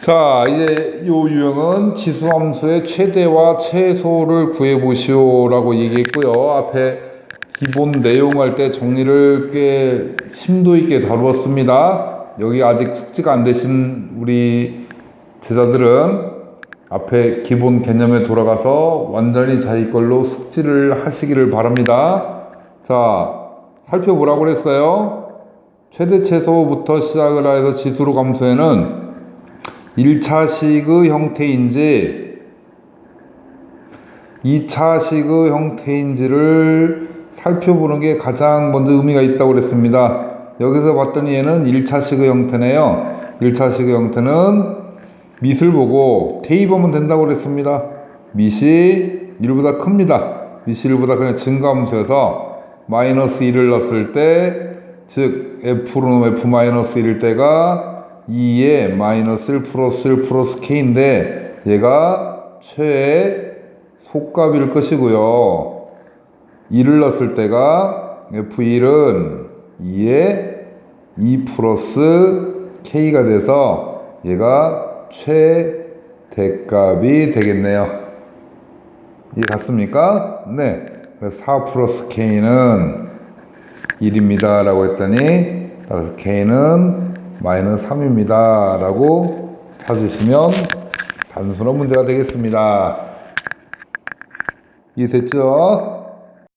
자, 이제 요 유형은 지수함수의 최대와 최소를 구해보시오라고 얘기했고요. 앞에 기본 내용 할 때 정리를 꽤 심도 있게 다루었습니다. 여기 아직 숙지가 안 되신 우리 제자들은 앞에 기본 개념에 돌아가서 완전히 자기 걸로 숙지를 하시기를 바랍니다. 자, 살펴보라고 그랬어요. 최대 최소부터 시작을 해서 지수로 감수에는 1차식의 형태인지 2차식의 형태인지를 살펴보는 게 가장 먼저 의미가 있다고 그랬습니다. 여기서 봤더니 얘는 1차식의 형태네요. 1차식의 형태는 밑을 보고 대입하면 된다고 그랬습니다. 밑이 1보다 큽니다. 밑이 1보다 그냥 증가함수여서 마이너스 1을 넣었을 때, 즉 f는 f 마이너스 1일 때가 2에 마이너스 1 플러스 1 플러스 k인데 얘가 최의 속값일 것이고요. 2를 넣었을 때가 f1은 2에 2 플러스 k가 돼서 얘가 최대값이 되겠네요. 이해 갔습니까? 네. 그래서 4 플러스 k는 1입니다. 라고 했더니 따라서 k는 마이너스 3입니다. 라고 찾으시면 단순한 문제가 되겠습니다. 이해됐죠?